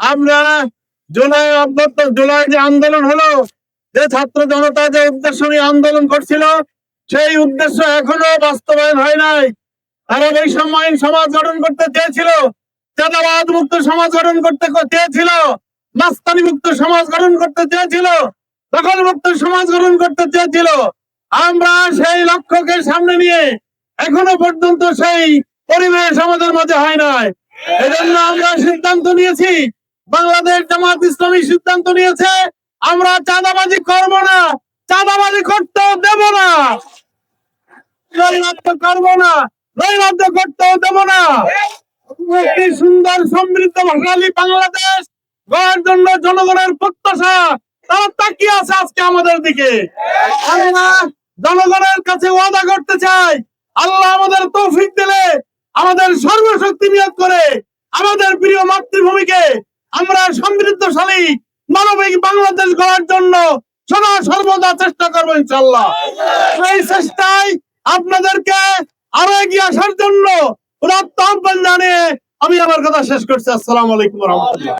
আমরা জুলাই অভ্যর্থ, জুলাই যে আন্দোলন হলো, যে ছাত্র জনতা যে উদ্দেশ্য নিয়ে আন্দোলন করছিল, সেই উদ্দেশ্য এখনও বাস্তবায়ন হয় নাই। তারা বৈষম্যহীন সমাজ গঠন করতে চেয়েছিল, চাঁদাবাদ মুক্ত সমাজ গঠন করতে চেয়েছিল, মাস্তানি মুক্ত সমাজ গঠন করতে চেয়েছিল, দখল মুক্ত সমাজ গঠন করতে চেয়েছিল। আমরা সেই লক্ষ্যকে সামনে নিয়ে এখনও পর্যন্ত সেই পরিবেশ আমাদের মাঝে হয় নাই। এজন্য আমরা সিদ্ধান্ত নিয়েছি বাংলাদেশ জামাত ইসলামী সিদ্ধান্ত নিয়েছে, আমরা চাঁদাবাজি করব না, চাঁদাবাজি করতেও দেব না। করব না নৈরাজ্য করতেও দেব না। একটি সুন্দর সমৃদ্ধ ভাষালী বাংলাদেশ গড়ার জন্য জনগণের প্রত্যাশা, তারা তাকিয়ে আছে আজকে আমাদের দিকে। আমরা জনগণের কাছে ওয়াদা করতে চাই, আল্লাহ আমাদের তৌফিক দিলে, আমাদের সর্বশক্তি নিয়োগ করে, আমাদের প্রিয় মাতৃভূমিকে আমরা সমৃদ্ধশালী মানবিক বাংলাদেশ গড়ার জন্য সদা সর্বদা চেষ্টা করব ইনশাল্লাহ সেই চেষ্টায় আপনাদেরকে আরও এগিয়ে আসার জন্য আমি আমার কথা শেষ করছি। আসসালাম আলাইকুম রহমতুল্লাহ।